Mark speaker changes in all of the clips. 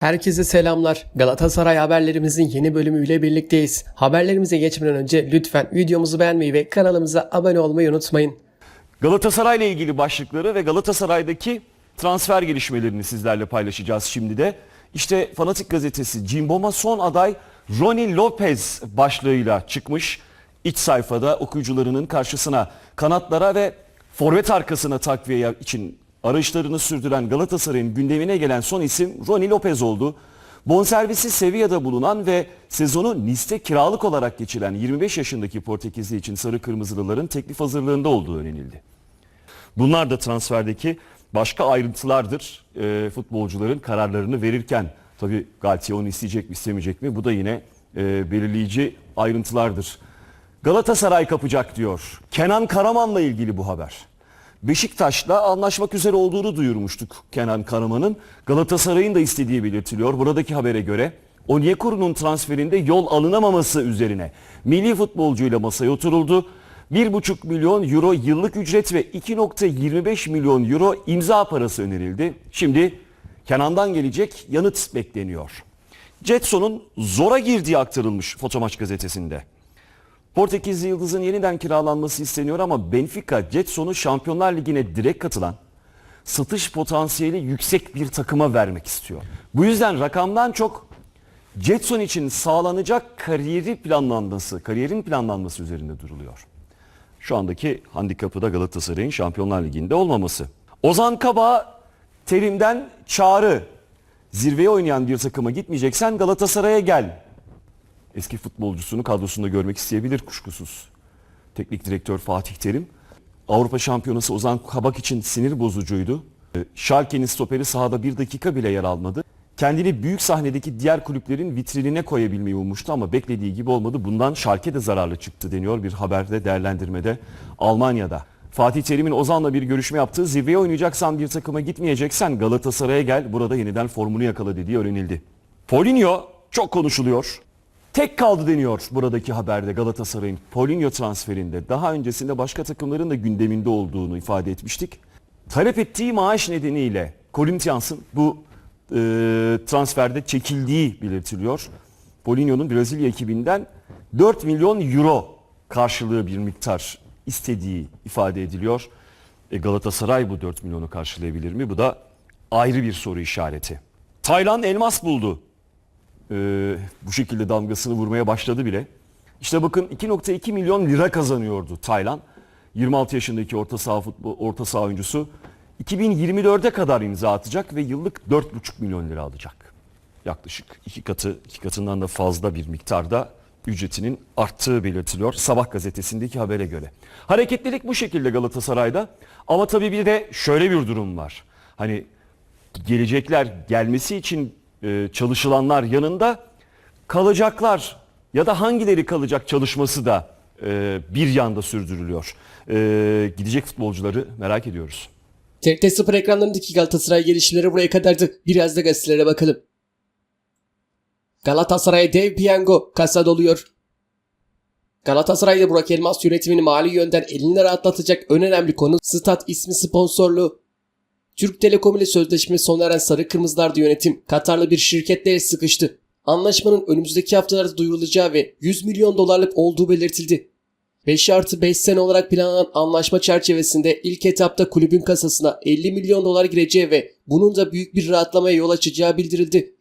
Speaker 1: Herkese selamlar. Galatasaray haberlerimizin yeni bölümüyle birlikteyiz. Haberlerimize geçmeden önce lütfen videomuzu beğenmeyi ve kanalımıza abone olmayı unutmayın.
Speaker 2: Galatasaray ile ilgili başlıkları ve Galatasaray'daki transfer gelişmelerini sizlerle paylaşacağız şimdi de. İşte Fanatik gazetesi Cimbom'a son aday Ronnie Lopez başlığıyla çıkmış. İç sayfada okuyucularının karşısına kanatlara ve forvet arkasına takviye için arayışlarını sürdüren Galatasaray'ın gündemine gelen son isim Ronnie Lopez oldu. Bonservisi Sevilla'da bulunan ve sezonu Nice'te kiralık olarak geçiren 25 yaşındaki Portekizli için Sarı Kırmızılıların teklif hazırlığında olduğu öğrenildi. Bunlar da transferdeki başka ayrıntılardır. E, futbolcuların kararlarını verirken tabii Galtier onu isteyecek mi istemeyecek mi bu da yine e, belirleyici ayrıntılardır. Galatasaray kapacak diyor. Kenan Karaman'la ilgili bu haber. Beşiktaş'la anlaşmak üzere olduğunu duyurmuştuk Kenan Karaman'ın. Galatasaray'ın da istediği belirtiliyor. Buradaki habere göre Onyekuru'nun transferinde yol alınamaması üzerine milli futbolcuyla masaya oturuldu. 1,5 milyon euro yıllık ücret ve 2.25 milyon euro imza parası önerildi. Şimdi Kenan'dan gelecek yanıt bekleniyor. Jetson'un zora girdiği aktarılmış Fotomaç gazetesinde. Portekizli Yıldız'ın yeniden kiralanması isteniyor ama Benfica Jetson'u Şampiyonlar Ligi'ne direkt katılan satış potansiyeli yüksek bir takıma vermek istiyor. Bu yüzden rakamdan çok Jetson için sağlanacak kariyeri planlanması, kariyerin planlanması üzerinde duruluyor. Şu andaki handikapı da Galatasaray'ın Şampiyonlar Ligi'nde olmaması. Ozan Kabak terimden çağrı. Zirveye oynayan bir takıma gitmeyeceksen Galatasaray'a gel. Eski futbolcusunu kadrosunda görmek isteyebilir kuşkusuz. Teknik direktör Fatih Terim. Avrupa Şampiyonası Ozan Kabak için sinir bozucuydu. Ee, Schalke'nin stoperi sahada bir dakika bile yer almadı. Kendini büyük sahnedeki diğer kulüplerin vitrinine koyabilmeyi ummuştu ama beklediği gibi olmadı. Bundan Schalke de zararlı çıktı deniyor bir haberde değerlendirmede Almanya'da. Fatih Terim'in Ozan'la bir görüşme yaptığı zirveye oynayacaksan bir takıma gitmeyeceksen Galatasaray'a gel burada yeniden formunu yakala dediği öğrenildi. Paulinho çok konuşuluyor. Tek kaldı deniyor buradaki haberde Galatasaray'ın Paulinho transferinde. Daha öncesinde başka takımların da gündeminde olduğunu ifade etmiştik. Talep ettiği maaş nedeniyle Corinthians'ın bu e, transferde çekildiği belirtiliyor. Paulinho'nun Brezilya ekibinden 4 milyon euro karşılığı bir miktar istediği ifade ediliyor. E, Galatasaray bu 4 milyonu karşılayabilir mi? Bu da ayrı bir soru işareti. Taylan elmas buldu e, bu şekilde damgasını vurmaya başladı bile. İşte bakın 2.2 milyon lira kazanıyordu Taylan. 26 yaşındaki orta saha futbol orta saha oyuncusu 2024'e kadar imza atacak ve yıllık 4.5 milyon lira alacak. Yaklaşık iki katı, iki katından da fazla bir miktarda ücretinin arttığı belirtiliyor Sabah gazetesindeki habere göre. Hareketlilik bu şekilde Galatasaray'da ama tabii bir de şöyle bir durum var. Hani gelecekler gelmesi için e, çalışılanlar yanında kalacaklar ya da hangileri kalacak çalışması da e, bir yanda sürdürülüyor. E, gidecek futbolcuları merak ediyoruz.
Speaker 1: TRT Sıfır ekranlarındaki Galatasaray gelişmeleri buraya kadardı. Biraz da gazetelere bakalım. Galatasaray'a dev piyango kasa doluyor. Galatasaray'da Burak Elmas yönetimini mali yönden elini rahatlatacak en önemli konu Stat ismi sponsorluğu. Türk Telekom ile sözleşme sona eren Sarı Kırmızılar'da yönetim Katarlı bir şirketle sıkıştı. Anlaşmanın önümüzdeki haftalarda duyurulacağı ve 100 milyon dolarlık olduğu belirtildi. 5 artı 5 sene olarak planlanan anlaşma çerçevesinde ilk etapta kulübün kasasına 50 milyon dolar gireceği ve bunun da büyük bir rahatlamaya yol açacağı bildirildi.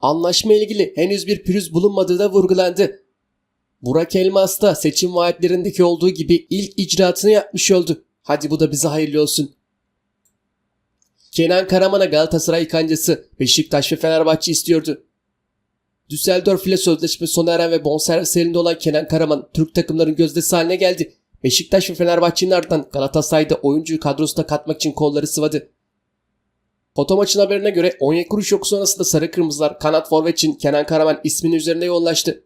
Speaker 1: Anlaşma ilgili henüz bir pürüz bulunmadığı da vurgulandı. Burak Elmas da seçim vaatlerindeki olduğu gibi ilk icraatını yapmış oldu. Hadi bu da bize hayırlı olsun. Kenan Karaman'a Galatasaray kancası Beşiktaş ve Fenerbahçe istiyordu. Düsseldorf ile sözleşme sona eren ve bonservis elinde olan Kenan Karaman Türk takımların gözdesi haline geldi. Beşiktaş ve Fenerbahçe'nin ardından Galatasaray'da oyuncuyu kadrosuna katmak için kolları sıvadı. Foto maçın haberine göre Onyekuru şoku sonrasında Sarı Kırmızılar kanat forvet için Kenan Karaman isminin üzerinde yoğunlaştı.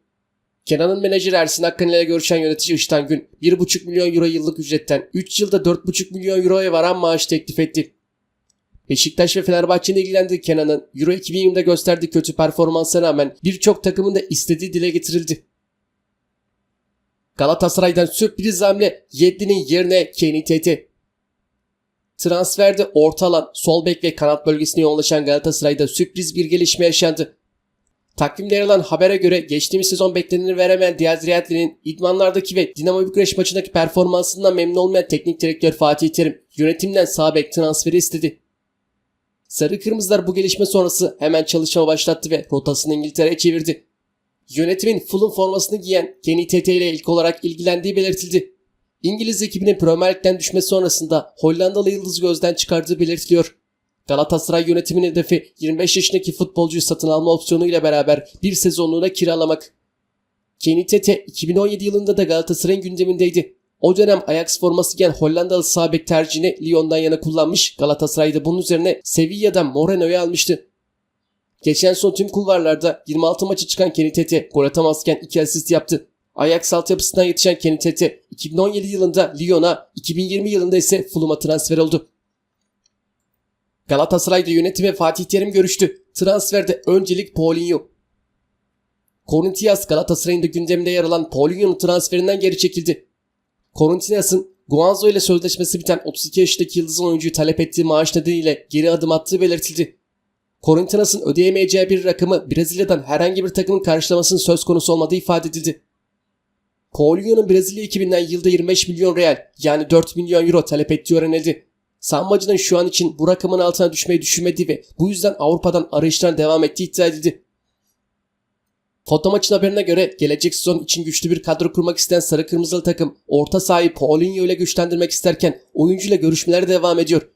Speaker 1: Kenan'ın menajeri Ersin Akkan ile görüşen yönetici Iştan Gün 1,5 milyon euro yıllık ücretten 3 yılda 4,5 milyon euroya varan maaş teklif etti. Beşiktaş ve Fenerbahçe'nin ilgilendiği Kenan'ın Euro 2020'de gösterdiği kötü performansına rağmen birçok takımın da istediği dile getirildi. Galatasaray'dan sürpriz hamle Yedlin'in yerine Kenny Tete. Transferde orta alan, sol bek ve kanat bölgesine yoğunlaşan Galatasaray'da sürpriz bir gelişme yaşandı. Takvimde yer alan habere göre geçtiğimiz sezon bekleneni veremeyen Diaz Riadli'nin idmanlardaki ve Dinamo Bükreş maçındaki performansından memnun olmayan teknik direktör Fatih Terim yönetimden sağ bek transferi istedi. Sarı Kırmızılar bu gelişme sonrası hemen çalışma başlattı ve rotasını İngiltere'ye çevirdi. Yönetimin Fulham formasını giyen Kenny Tete ile ilk olarak ilgilendiği belirtildi. İngiliz ekibinin Premier Lig'den düşme sonrasında Hollandalı yıldız gözden çıkardığı belirtiliyor. Galatasaray yönetiminin hedefi 25 yaşındaki futbolcuyu satın alma opsiyonu ile beraber bir sezonluğuna kiralamak. Kenny Tete 2017 yılında da Galatasaray'ın gündemindeydi. O dönem Ajax forması giyen Hollandalı sağ bek tercihini Lyon'dan yana kullanmış. Galatasaray'da bunun üzerine Sevilla'dan Moreno'yu almıştı. Geçen son tüm kulvarlarda 26 maçı çıkan Kenny Tete gol atamazken 2 asist yaptı. Ajax altyapısından yetişen Kenny Tete 2017 yılında Lyon'a, 2020 yılında ise Fulham'a transfer oldu. Galatasaray'da yönetime Fatih Terim görüştü. Transferde öncelik Paulinho. Corinthians Galatasaray'ın da gündeminde yer alan Paulinho'nun transferinden geri çekildi. Corinthians'ın Guanzo ile sözleşmesi biten 32 yaşındaki yıldızın oyuncuyu talep ettiği maaş nedeniyle geri adım attığı belirtildi. Corinthians'ın ödeyemeyeceği bir rakamı Brezilya'dan herhangi bir takımın karşılamasının söz konusu olmadığı ifade edildi. Paulinho'nun Brezilya ekibinden yılda 25 milyon real yani 4 milyon euro talep ettiği öğrenildi. Sambacı'nın şu an için bu rakamın altına düşmeyi düşünmediği ve bu yüzden Avrupa'dan arayışlarına devam ettiği iddia edildi. Foto maçın haberine göre gelecek sezon için güçlü bir kadro kurmak isteyen sarı kırmızılı takım orta sahayı Paulinho ile güçlendirmek isterken oyuncuyla görüşmeler devam ediyor.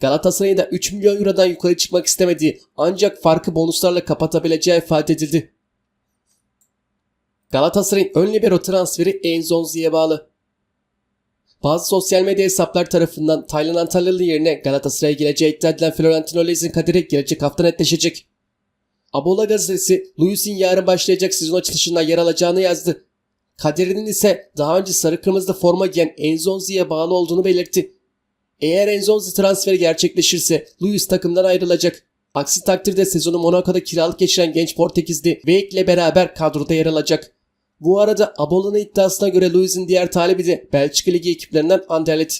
Speaker 1: Galatasaray'ın da 3 milyon eurodan yukarı çıkmak istemediği ancak farkı bonuslarla kapatabileceği ifade edildi. Galatasaray'ın ön libero transferi Enzonzi'ye bağlı. Bazı sosyal medya hesaplar tarafından Taylan Antalyalı yerine Galatasaray'a geleceği iddia edilen Florentino Lez'in kaderi gelecek hafta netleşecek. Abola gazetesi Luis'in yarın başlayacak sezon açılışında yer alacağını yazdı. Kaderinin ise daha önce sarı kırmızıda forma giyen Enzonzi'ye bağlı olduğunu belirtti. Eğer Enzonzi transferi gerçekleşirse Luis takımdan ayrılacak. Aksi takdirde sezonu Monaco'da kiralık geçiren genç Portekizli Veik ile beraber kadroda yer alacak. Bu arada Abola'nın iddiasına göre Luis'in diğer talebi de Belçika Ligi ekiplerinden Anderlecht.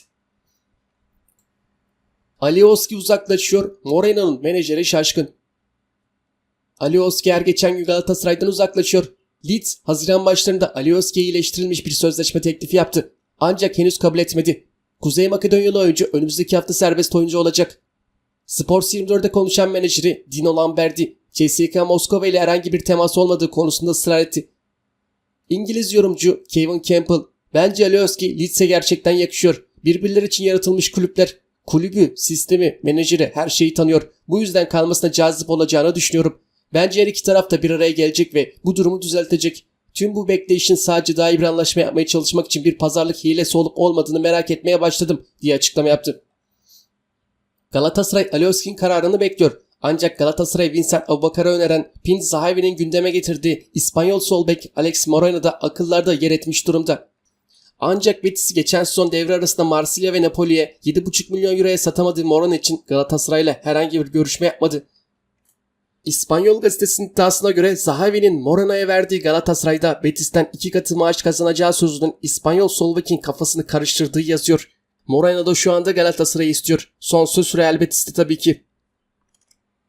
Speaker 1: Alioski uzaklaşıyor, Moreno'nun menajeri şaşkın. Alioski her geçen gün Galatasaray'dan uzaklaşıyor. Leeds, Haziran başlarında Alioski'ye iyileştirilmiş bir sözleşme teklifi yaptı. Ancak henüz kabul etmedi. Kuzey Makedonyalı oyuncu önümüzdeki hafta serbest oyuncu olacak. Sports 24'de konuşan menajeri Dino Lamberdi, CSKA Moskova ile herhangi bir temas olmadığı konusunda ısrar etti. İngiliz yorumcu Kevin Campbell, bence Alioski Leeds'e gerçekten yakışıyor. Birbirleri için yaratılmış kulüpler. Kulübü, sistemi, menajeri her şeyi tanıyor. Bu yüzden kalmasına cazip olacağını düşünüyorum. Bence her iki taraf da bir araya gelecek ve bu durumu düzeltecek. Tüm bu bekleyişin sadece daha iyi bir anlaşma yapmaya çalışmak için bir pazarlık hilesi olup olmadığını merak etmeye başladım diye açıklama yaptı. Galatasaray Alioski'nin kararını bekliyor. Ancak Galatasaray Vincent Abubakar'a öneren Pin Zahavi'nin gündeme getirdiği İspanyol sol bek Alex Moreno da akıllarda yer etmiş durumda. Ancak Betis geçen sezon devre arasında Marsilya ve Napoli'ye 7,5 milyon euroya satamadığı Moreno için Galatasaray'la herhangi bir görüşme yapmadı. İspanyol gazetesinin iddiasına göre Zahavi'nin Moreno'ya verdiği Galatasaray'da Betis'ten iki katı maaş kazanacağı sözünün İspanyol sol kafasını karıştırdığı yazıyor. Moreno da şu anda Galatasaray'ı istiyor. Son söz Real Betis'te tabii ki.